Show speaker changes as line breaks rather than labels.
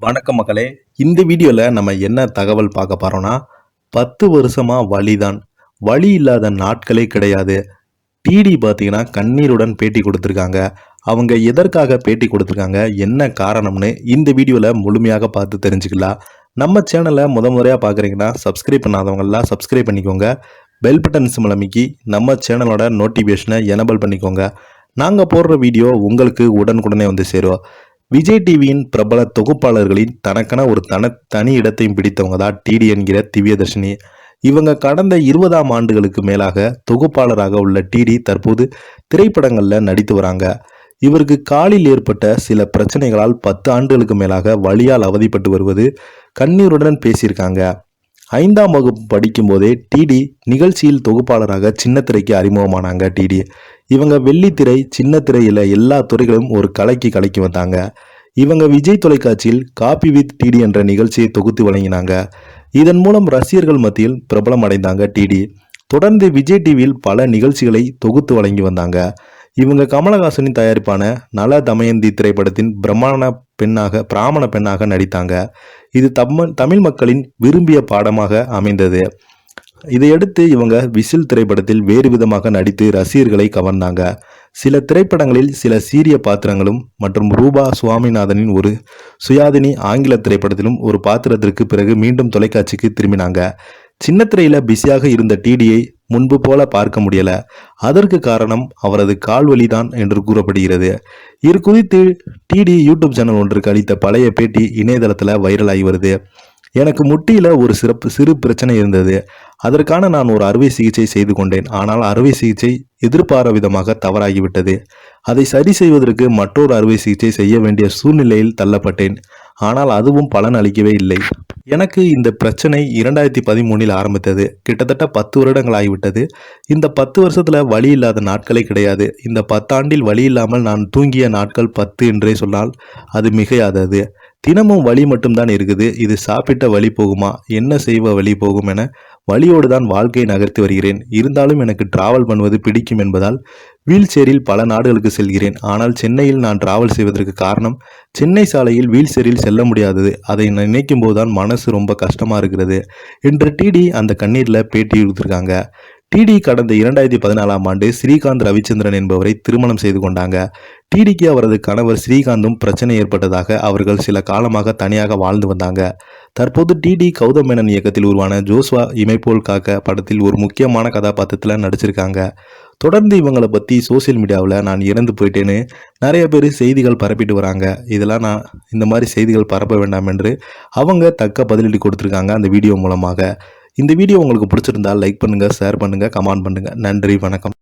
வணக்கம் மக்களே. இந்த வீடியோவில் நம்ம என்ன தகவல் பார்க்க போகிறோம்னா பத்து வருஷமாக வழிதான் வழி இல்லாத நாட்களே கிடையாது. டிடி பார்த்தீங்கன்னா கண்ணீருடன் பேட்டி கொடுத்துருக்காங்க. அவங்க எதற்காக பேட்டி கொடுத்துருக்காங்க என்ன காரணம்னு இந்த வீடியோவில் முழுமையாக பார்த்து தெரிஞ்சுக்கலாம். நம்ம சேனலை முத முறையாக பார்க்குறீங்கன்னா சப்ஸ்கிரைப் பண்ணாதவங்கெல்லாம் சப்ஸ்கிரைப் பண்ணிக்கோங்க. பெல் பட்டன் சிம்பிள் அமைக்கி நம்ம சேனலோட நோட்டிஃபிகேஷனை எனபிள் பண்ணிக்கோங்க. நாங்கள் போடுற வீடியோ உங்களுக்கு உடனுக்குடனே வந்து சேரும். விஜய் டிவியின் பிரபல தொகுப்பாளர்களின் தனக்கென ஒரு தன தனி இடத்தையும் பிடித்தவங்க தான் டிடி என்கிற திவ்யதர்ஷினி. இவங்க கடந்த இருபதாம் ஆண்டுகளுக்கு மேலாக தொகுப்பாளராக உள்ள டிடி தற்போது திரைப்படங்களில் நடித்து வராங்க. இவருக்கு காலில் ஏற்பட்ட சில பிரச்சனைகளால் பத்து ஆண்டுகளுக்கு மேலாக வழியால் அவதிப்பட்டு வருவது கண்ணீருடன் பேசியிருக்காங்க. ஐந்தாம் வகுப்பு படிக்கும்போதே டிடி நிகழ்ச்சியில் தொகுப்பாளராக சின்னத்திரைக்கு அறிமுகமானாங்க டிடி இவங்க வெள்ளித்திரை சின்னத்திரையில் எல்லா துறைகளும் ஒரு கலைக்கு கலைக்கு வந்தாங்க. இவங்க விஜய் தொலைக்காட்சியில் காபி வித் டிடி என்ற நிகழ்ச்சியை தொகுத்து வழங்கினாங்க. இதன் மூலம் ரசிகர்கள் மத்தியில் பிரபலம் அடைந்தாங்க டிடி தொடர்ந்து விஜய் டிவியில் பல நிகழ்ச்சிகளை தொகுத்து வழங்கி வந்தாங்க. இவங்க கமலஹாசனின் தயாரிப்பான நல தமயந்தி திரைப்படத்தின் பிரம்மாண பெண்ணாக பிராமண பெண்ணாக நடித்தாங்க. இது தமிழ் தமிழ் மக்களின் விரும்பிய பாடமாக அமைந்தது. இதையடுத்து இவங்க விசில் திரைப்படத்தில் வேறு விதமாக நடித்து ரசிகர்களை கவர்ந்தாங்க. சில திரைப்படங்களில் சில சீரிய பாத்திரங்களும் மற்றும் ரூபா சுவாமிநாதனின் ஒரு சுயாதினி ஆங்கில திரைப்படத்திலும் ஒரு பாத்திரத்திற்கு பிறகு மீண்டும் தொலைக்காட்சிக்கு திரும்பினாங்க. சின்னத்திரையில் பிஸியாக இருந்த டிடியை முன்பு போல பார்க்க முடியல. அதற்கு காரணம் அவரது கால்வலி தான் என்று கூறப்படுகிறது. இது குறித்து டிடி யூடியூப் சேனல் ஒன்றுக்கு அளித்த பழைய பேட்டி இணையதளத்தில் வைரலாகி வருது. எனக்கு முட்டியில் ஒரு சிறப்பு சிறு பிரச்சனை இருந்தது. அதற்கான நான் ஒரு அறுவை சிகிச்சை செய்து கொண்டேன். ஆனால் அறுவை சிகிச்சை எதிர்பார விதமாக தவறாகிவிட்டது. அதை சரி செய்வதற்கு மற்றொரு அறுவை சிகிச்சை செய்ய வேண்டிய சூழ்நிலையில் தள்ளப்பட்டேன். ஆனால் அதுவும் பலன் அளிக்கவே இல்லை. எனக்கு இந்த பிரச்சனை இரண்டாயிரத்தி பதிமூணில் ஆரம்பித்தது. கிட்டத்தட்ட பத்து வருடங்கள் ஆகிவிட்டது இந்த பத்து வருஷத்தில் வழி இல்லாத நாட்களே கிடையாது. இந்த பத்தாண்டில் வழி இல்லாமல் நான் தூங்கிய நாட்கள் பத்து என்றே சொன்னால் அது மிகையாதது. தினமும் வழி மட்டும்தான் இருக்குது. இது சாப்பிட்ட வழி போகுமா? என்ன செய்வ வழி போகும் என வழியோடு தான் வாழ்க்கையை நகர்த்தி வருகிறேன். இருந்தாலும் எனக்கு டிராவல் பண்ணுவது பிடிக்கும் என்பதால் வீல் சேரில் பல நாடுகளுக்கு செல்கிறேன். ஆனால் சென்னையில் நான் டிராவல் செய்வதற்கு காரணம் சென்னை சாலையில் வீல் சேரில் செல்ல முடியாதது. அதை நினைக்கும் போதுதான் மனசு ரொம்ப கஷ்டமாக இருக்கிறது என்று டிடி அந்த கண்ணீரில் பேட்டி கொடுத்துருக்காங்க. டிடி கடந்த இரண்டாயிரத்தி பதினாலாம் ஆண்டு ஸ்ரீகாந்த் ரவிச்சந்திரன் என்பவரை திருமணம் செய்து கொண்டாங்க. டிடிக்கு அவரது கணவர் ஸ்ரீகாந்தும் பிரச்சனை ஏற்பட்டதாக அவர்கள் சில காலமாக தனியாக வாழ்ந்து வந்தாங்க. தற்போது டிடி கௌதம் மேனன் இயக்கத்தில் உருவான ஜோஸ்வா இமைப்போல் காக்க படத்தில் ஒரு முக்கியமான கதாபாத்திரத்தில் நடிச்சிருக்காங்க. தொடர்ந்து இவங்களை பற்றி சோசியல் மீடியாவில் நான் இறந்து போயிட்டேன்னு நிறைய பேர் செய்திகள் பரப்பிட்டு வராங்க. இதெல்லாம் நான் இந்த மாதிரி செய்திகள் பரப்ப வேண்டாம் என்று அவங்க தக்க பதிலடி கொடுத்துருக்காங்க அந்த வீடியோ மூலமாக. இந்த வீடியோ உங்களுக்கு பிடிச்சிருந்தால் லைக் பண்ணுங்கள் ஷேர் பண்ணுங்கள் கமெண்ட் பண்ணுங்கள் நன்றி வணக்கம்.